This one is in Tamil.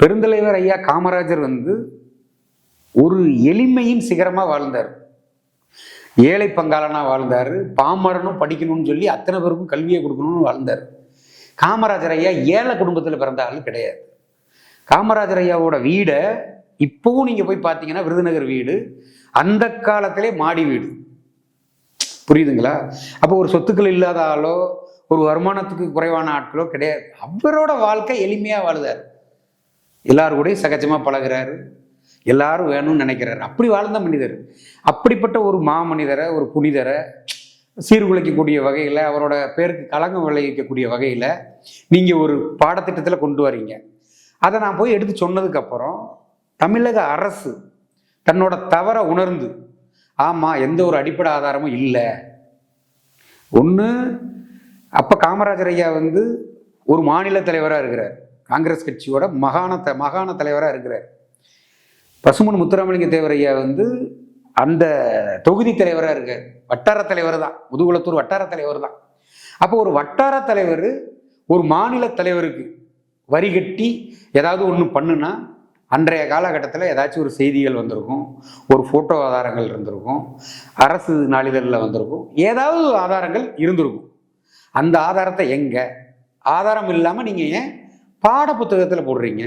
பெருந்தலைவர் ஐயா காமராஜர் வந்து ஒரு எளிமையின் சிகரமாக வாழ்ந்தார். ஏழை பங்காளனாக வாழ்ந்தார். பாமரனும் படிக்கணும்னு சொல்லி அத்தனை பேருக்கும் கல்வியை கொடுக்கணும்னு வாழ்ந்தார். காமராஜர் ஐயா ஏழை குடும்பத்தில் பிறந்த ஆள் கிடையாது. காமராஜர் ஐயாவோட வீடை இப்போவும் நீங்கள் போய் பார்த்தீங்கன்னா விருதுநகர் வீடு. அந்த காலத்திலே மாடி வீடு. புரியுதுங்களா? அப்போ ஒரு சொத்துக்கள் இல்லாத ஆளோ ஒரு வருமானத்துக்கு குறைவான ஆட்களோ கிடையாது. அவரோட வாழ்க்கை எளிமையாக வாழுதார் எல்லாரு கூடயும் சகஜமாக பழகுறாரு. எல்லாரும் வேணும்னு நினைக்கிறாரு. அப்படி வாழ்ந்த மனிதர். அப்படிப்பட்ட ஒரு மாமனிதரை ஒரு புனிதரை சீர்குலைக்கக்கூடிய வகையில் அவரோட பேருக்கு களங்கம் விளைவிக்கக்கூடிய வகையில் நீங்கள் ஒரு பாடத்திட்டத்தில் கொண்டு வரீங்க. அதை நான் போய் எடுத்து சொன்னதுக்கப்புறம் தமிழக அரசு தன்னோட தவறை உணர்ந்து ஆமாம் எந்த ஒரு அடிப்படை ஆதாரமும் இல்லை. ஒன்று அப்போ காமராஜர் ஐயா வந்து ஒரு மாநில தலைவராக இருக்கிறார். காங்கிரஸ் கட்சியோட மகாண த மகாண தலைவராக இருக்கிறார். பசுமன் முத்துராமலிங்க தேவரையா வந்து அந்த தொகுதி தலைவராக இருக்கார். வட்டார தலைவர் தான். முதுகுளத்தூர் வட்டார தலைவர் தான். அப்போ ஒரு வட்டார தலைவர் ஒரு மாநில தலைவருக்கு வரி கட்டி ஏதாவது ஒன்று பண்ணுனா அன்றைய காலகட்டத்தில் ஏதாச்சும் ஒரு செய்திகள் வந்திருக்கும் ஒரு ஃபோட்டோ ஆதாரங்கள் இருந்திருக்கும் அரசு நாளிதழில் வந்திருக்கும் ஏதாவது ஆதாரங்கள் இருந்திருக்கும். அந்த ஆதாரத்தை எங்கே? ஆதாரம் இல்லாமல் நீங்கள் ஏன் பாட புத்தகத்தில் போடுறீங்க?